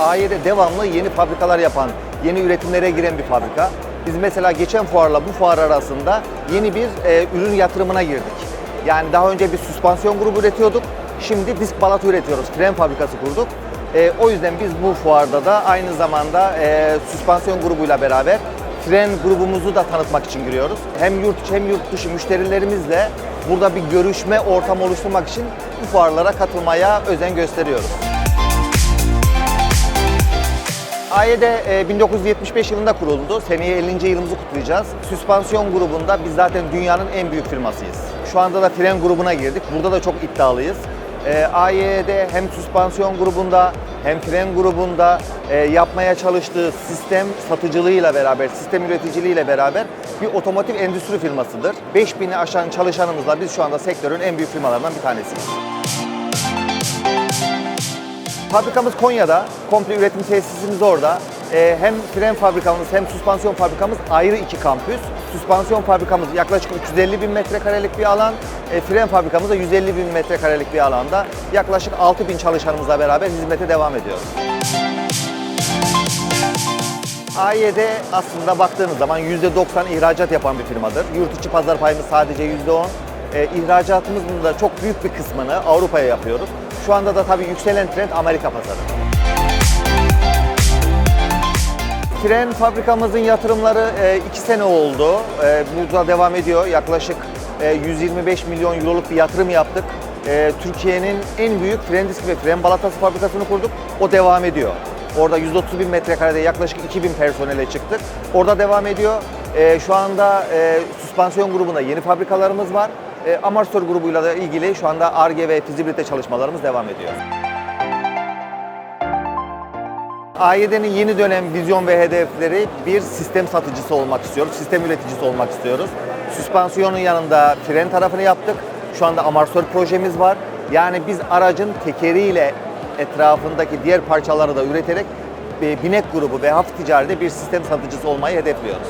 AY'de devamlı yeni fabrikalar yapan, yeni üretimlere giren bir fabrika. Biz mesela geçen fuarla bu fuar arasında yeni bir e, ürün yatırımına girdik. Yani daha önce bir süspansiyon grubu üretiyorduk. Şimdi disk balatı üretiyoruz. Fren fabrikası kurduk. E, o yüzden biz bu fuarda da aynı zamanda e, süspansiyon grubuyla beraber fren grubumuzu da tanıtmak için giriyoruz. Hem yurt içi hem yurt dışı müşterilerimizle burada bir görüşme ortamı oluşturmak için bu fuarlara katılmaya özen gösteriyoruz. AYD e, 1975 yılında kuruldu. Seneye 50. yılımızı kutlayacağız. Süspansiyon grubunda biz zaten dünyanın en büyük firmasıyız. Şu anda da fren grubuna girdik. Burada da çok iddialıyız. E, AYD hem süspansiyon grubunda hem fren grubunda e, yapmaya çalıştığı sistem satıcılığıyla beraber, sistem üreticiliğiyle beraber bir otomotiv endüstri firmasıdır. 5000'i aşan çalışanımızla biz şu anda sektörün en büyük firmalarından bir tanesiyiz. Fabrikamız Konya'da, komple üretim tesisimiz orada. Ee, hem fren fabrikamız hem süspansiyon fabrikamız ayrı iki kampüs. Süspansiyon fabrikamız yaklaşık 350 bin metrekarelik bir alan, e, fren fabrikamız da 150 bin metrekarelik bir alanda. Yaklaşık 6 bin çalışanımızla beraber hizmete devam ediyoruz. AYD aslında baktığınız zaman %90 ihracat yapan bir firmadır. Yurt içi pazar payımız sadece %10. E, ihracatımızın da çok büyük bir kısmını Avrupa'ya yapıyoruz. Şu anda da tabii yükselen trend Amerika pazarı. Fren fabrikamızın yatırımları 2 sene oldu. E, burada devam ediyor. Yaklaşık e, 125 milyon euroluk bir yatırım yaptık. E, Türkiye'nin en büyük fren diski ve fren balatası fabrikasını kurduk. O devam ediyor. Orada 130 bin metrekarede yaklaşık 2000 personele çıktık. Orada devam ediyor. E, şu anda e, süspansiyon grubunda yeni fabrikalarımız var. E, Amarstör grubuyla da ilgili şu anda ARGE ve fizibilite çalışmalarımız devam ediyor. AYD'nin yeni dönem vizyon ve hedefleri bir sistem satıcısı olmak istiyoruz, sistem üreticisi olmak istiyoruz. Süspansiyonun yanında fren tarafını yaptık. Şu anda amortisör projemiz var. Yani biz aracın tekeriyle etrafındaki diğer parçaları da üreterek e, binek grubu ve hafif ticaride bir sistem satıcısı olmayı hedefliyoruz.